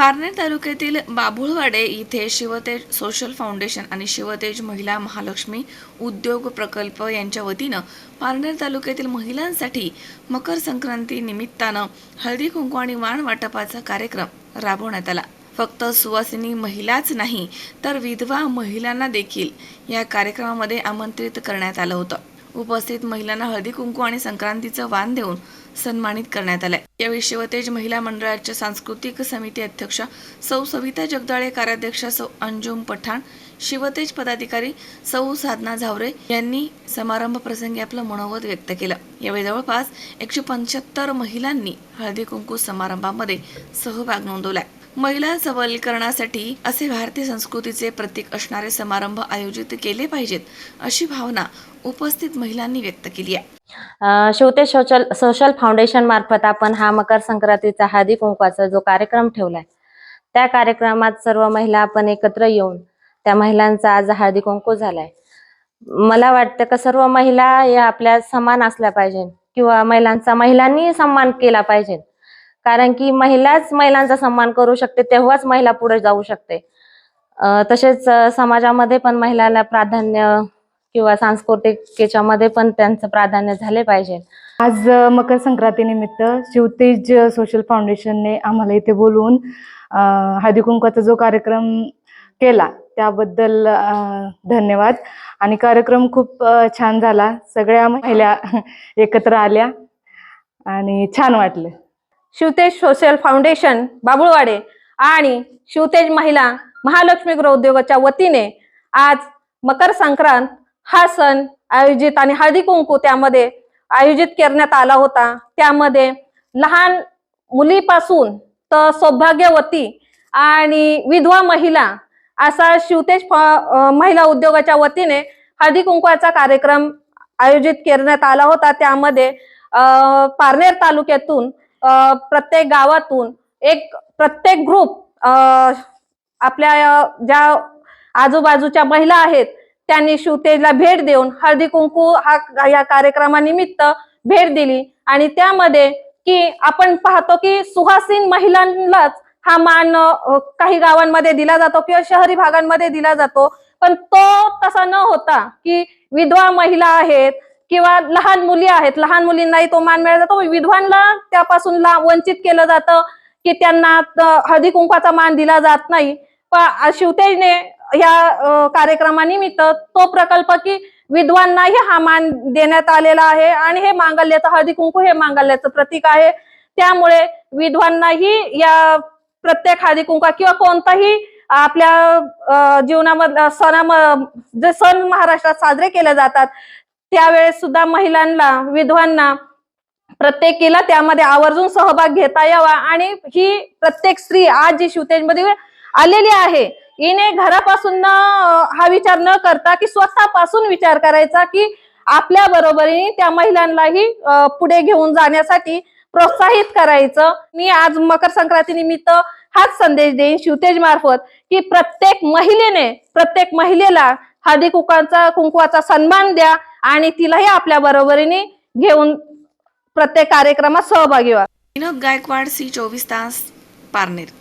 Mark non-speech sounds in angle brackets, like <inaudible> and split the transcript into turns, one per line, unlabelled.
पारनेर तालुक्यातील बाभुळवाडे इथे Shivtej social foundation आणि शिवतेज महिला महालक्ष्मी उद्योग प्रकल्प यांच्या वतीनं पारनेर तालुक्यातील महिलांसाठी मकर संक्रांती निमित्तानं हळदी कुंकू आणि वाण वाटपाचा कार्यक्रम राबवण्यात आला. फक्त सुवासिनी महिलाच नाही तर विधवा महिलांना देखील या कार्यक्रमामध्ये आमंत्रित करण्यात आलं होतं. उपस्थित महिलांना हळदी कुंकू आणि संक्रांतीचं वाण देऊन सन्मानित करण्यात आलाय. यावेळी शिवतेज महिला मंडळाच्या सांस्कृतिक समिती अध्यक्षा सौ सविता जगदाळे कार्याध्यक्षा सौ अंजुम पठाण शिवतेज पदाधिकारी सौ साधना झावरे यांनी समारंभ प्रसंगी आपलं मनोगत व्यक्त केलं. यावेळी जवळपास एकशे पंच्याहत्तर महिलांनी हळदी कुंकू समारंभामध्ये सहभाग नोंदवलाय. महिला सबलीकरणासाठी असे भारतीय संस्कृतीचे प्रतीक असणारे समारंभ आयोजित केले पाहिजेत अशी भावना उपस्थित महिलांनी व्यक्त केली आहे.
शिवते सोशल सोशल फाउंडेशन मार्फत आपण हा मकर संक्रांतीचा हादी कुंकवाचा जो कार्यक्रम ठेवलाय त्या कार्यक्रमात सर्व महिला आपण एकत्र येऊन त्या महिलांचा आज हळदी कुंकू झालाय. मला वाटतं का सर्व महिला या आपल्या समान असल्या पाहिजे किंवा महिलांचा महिलांनी सन्मान केला पाहिजे. कारण की महिलाच महिलांचा सन्मान करू शकते तेव्हाच महिला पुढे जाऊ शकते. तसेच समाजामध्ये पण महिलाला प्राधान्य किंवा सांस्कृतिक याच्यामध्ये पण त्यांचं प्राधान्य झाले पाहिजे.
आज मकर संक्रांती निमित्त शिवतेज सोशल फाउंडेशनने आम्हाला इथे बोलवून हळदी कुंकवाचा जो कार्यक्रम केला त्याबद्दल धन्यवाद. आणि कार्यक्रम खूप छान झाला. सगळ्या महिला <laughs> एकत्र आल्या आणि छान वाटलं.
शिवतेज सोशल फाउंडेशन बाबुळवाडे आणि शिवतेज महिला महालक्ष्मी गृह उद्योगाच्या वतीने आज मकर संक्रांत हा सण आयोजित आणि हळदी कुंकू त्यामध्ये आयोजित करण्यात आला होता. त्यामध्ये लहान मुलीपासून तर सौभाग्यवती आणि विधवा महिला असा शिवतेज महिला उद्योगाच्या वतीने हळदी कुंकवाचा कार्यक्रम आयोजित करण्यात आला होता. त्यामध्ये पारनेर तालुक्यातून प्रत्येक गावातून एक प्रत्येक ग्रुप आपल्या ज्या आजूबाजूच्या महिला आहेत त्यांनी शिवतेजला भेट देऊन हळदी कुंकू हा या कार्यक्रमानिमित्त भेट दिली. आणि त्यामध्ये की आपण पाहतो की सुहासीन महिलांनाच हा मान काही गावांमध्ये दिला जातो किंवा शहरी भागांमध्ये दिला जातो. पण तो तसा न होता की विधवा महिला आहेत किंवा लहान मुली आहेत. लहान मुलींनाही तो मान मिळाला जातो. विधवांना त्यापासून ला वंचित केलं जातं की त्यांना हळदी कुंकवाचा मान दिला जात नाही. पण शिवतेजने या कार्यक्रमानिमित्त तो प्रकल्प की विधवांनाही हा मान देण्यात आलेला आहे आणि हे मांगल्याचं हळदी कुंकू हे मांगल्याचं प्रतीक आहे. त्यामुळे विधवांनाही या प्रत्येक हळदी कुंका किंवा कोणताही आपल्या अ, जीवनामधला सणा जे सण महाराष्ट्रात साजरे केले जातात त्यावेळेस सुद्धा महिलांना विधवांना प्रत्येकीला त्यामध्ये आवर्जून सहभाग घेता यावा. आणि ही प्रत्येक स्त्री आज जी शिवतेजमध्ये आलेली आहे हिने घरापासून हा विचार न करता की स्वतःपासून विचार करायचा की आपल्या बरोबरीने त्या महिलांनाही पुढे घेऊन जाण्यासाठी प्रोत्साहित करायचं. मी आज मकर संक्रांती निमित्त हाच संदेश देईन शिवतेज मार्फत की प्रत्येक महिलेने प्रत्येक महिलेला हळदी कुकांचा कुंकवाचा सन्मान द्या आणि तिलाही आपल्या बरोबरीने घेऊन प्रत्येक कार्यक्रमात सहभागी व्हा.
विनोद गायकवाड सी चोवीस तास पारनेर.